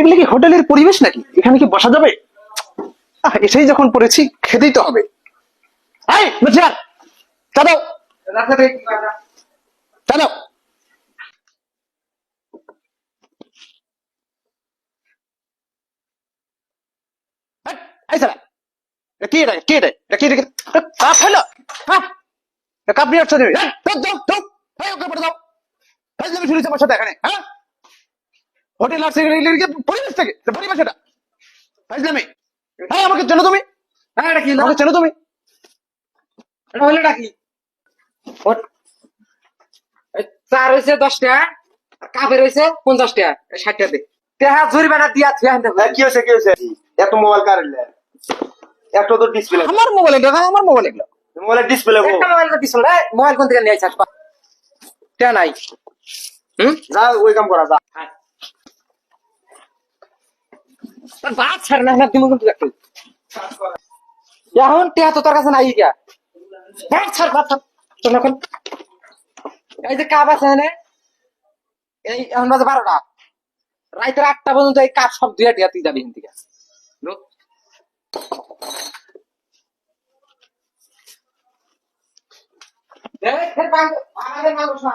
এগুলো কি হোটেলের পরিবেশ নাকি? এখানে কি বসা যাবে? এসেই যখন পড়েছি, খেতেই তো হবে। কি এটা এটা কাপ নিয়ে আসছো তুমি। দাও দাও দাও ওকে পড়ে দাও। শুনেছি আমার সাথে এখানে হ্যাঁ? হোটেল আর সেক্রেটারি পরিবেশ থেকে পরিবেশ এটা ফাইজলামি হ্যাঁ আমাকে চেনো তুমি? হ্যাঁ এটা কি? আমাকে চেনো তুমি? এটা হলো নাকি চার হয়েছে দশ টাকা কাপের হয়েছে পঞ্চাশ টাকা ষাট টাকা দে জরিমানা দিয়া থুয়ে আনতে হবে। হ্যাঁ, কি হয়েছে কি হয়েছে? এত মোবাইল কার একটা তো ডিসপ্লে আমার মোবাইল এগুলো হ্যাঁ আমার মোবাইল এগুলো। মোবাইলের ডিসপ্লে একটা মোবাইল দিছিল রে মোবাইল কোন থেকে নিয়ে আইছিস টাকা নাই। হুম? যা ওই কাম করা যা। তোর বাদ না তুমি কিন্তু একটু। এখন টেহা তো তোর কাছে নাই গিয়া। এই যে কাপ আছে এই এখন বাজে বারোটা। রাইতের আটটা পর্যন্ত এই কাপ সব দুইয়া টিয়া তুই যাবি। দেখ, আমাদের না।